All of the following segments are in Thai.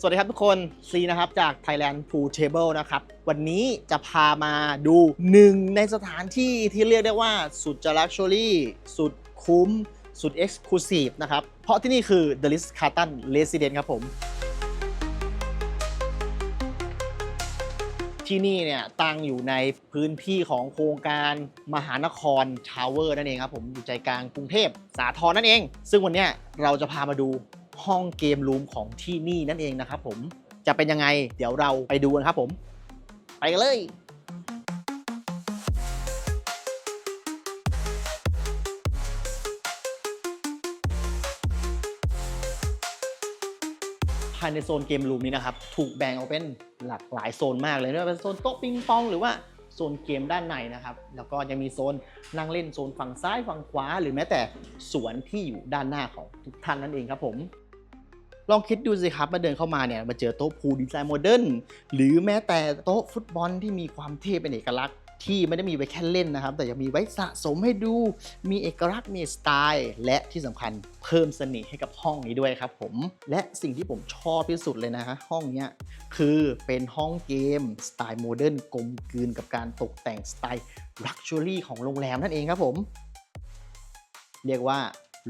สวัสดีครับทุกคนซีนะครับจาก Thailand Pool Table นะครับ วันนี้จะพามาดูหนึ่งในสถานที่ที่เรียกได้ว่าสุดจะลักชัวรี่สุดคุ้ม สุด Exclusive นะครับ เพราะที่นี่คือ The Ritz Carlton Residence ครับผม ที่นี่เนี่ยตั้งอยู่ในพื้นที่ของโครงการมหานครทาวเวอร์นั่นเองครับผมอยู่ใจกลางกรุงเทพสาทรนั่นเอง ซึ่งวันนี้เราจะพามาดู ห้องเกมรูมของที่นี่นั่นเองนะครับผมจะเป็นยังไง เดี๋ยวเราไปดูกันครับผม ไปกันเลยภายในโซนเกมรูมนี้นะครับ ถูกแบ่งออกเป็นหลากหลายโซนมากเลยไม่ว่าเป็นโซนโต๊ะปิงปองหรือว่าโซนเกมด้านในนะครับ แล้วก็ยังมีโซนนั่งเล่นโซนฝั่งซ้ายฝั่งขวา หรือแม้แต่สวนที่อยู่ด้านหน้าของทุกท่านนั่นเองครับผม ลองคิดดูสิครับมาเดินเข้ามาเนี่ยมาเจอโต๊ะพูดีไซน์โมเดิร์นหรือแม้แต่โต๊ะฟุตบอลที่มีความเท่เป็นเอกลักษณ์ที่ไม่ได้มีไว้แค่เล่นนะครับ แต่ยังมีไว้สะสมให้ดู มีเอกลักษณ์มีสไตล์ และที่สำคัญเพิ่มเสน่ห์ให้กับห้องนี้ด้วยครับผม และสิ่งที่ผมชอบที่สุดเลยนะฮะห้องเนี้ยคือเป็นห้องเกม สไตล์โมเดิร์นกลมกลืนกับการตกแต่งสไตล์ลักชัวรี่ของโรงแรมนั่นเองครับผม เรียกว่า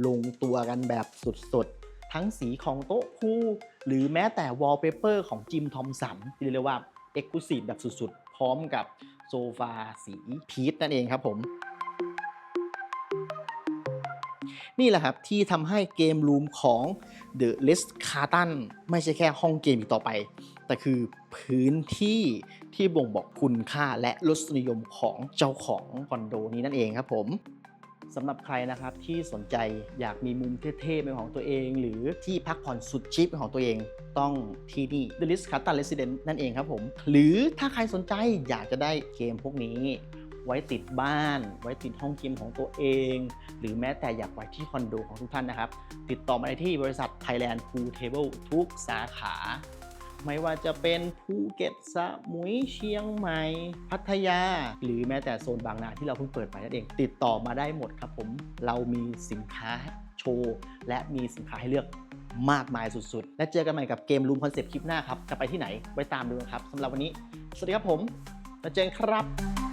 ลงตัวกันแบบสุดๆ ทั้งสีของโต๊ะพูลหรือแม้แต่วอลเปเปอร์ของจิมทอมสันที่เรียกว่าเอ็กซ์คลูซีฟแบบสุดๆ พร้อมกับโซฟาสีพีชนั่นเองครับผม นี่แหละครับที่ทำให้เกมรูมของ The List Carton ไม่ใช่แค่ห้องเกมอีกต่อไป แต่คือพื้นที่ที่บ่งบอกคุณค่าและรสนิยมของเจ้าของคอนโดนี้นั่นเองครับผม สำหรับใครนะครับที่สนใจอยากมีมุมเท่ๆเป็นของตัวเอง หรือที่พักผ่อนสุดชิปเป็นของตัวเองต้องที่นี่ The Ritz Carlton Residence นั่นเองครับผม หรือถ้าใครสนใจอยากจะได้เกมพวกนี้ ไว้ติดบ้าน ไว้ติดห้องเกมของตัวเอง หรือแม้แต่อยากไว้ที่คอนโดของทุกท่านนะครับ ติดต่อมาได้ที่บริษัท Thailand Pool Table ทุกสาขา ไม่ว่าจะเป็นภูเก็ตสมุยเชียงใหม่ พัทยา หรือแม้แต่โซนบางนาที่เราเพิ่งเปิดไปนั่นเอง ติดต่อมาได้หมดครับผม เรามีสินค้าโชว์ และมีสินค้าให้เลือกมากมายสุดๆ และเจอกันใหม่กับเกมรูมคอนเซปต์คลิปหน้าครับ จะไปที่ไหนไว้ตามดูนะครับสำหรับวันนี้ สวัสดีครับผมแล้วเจนครับ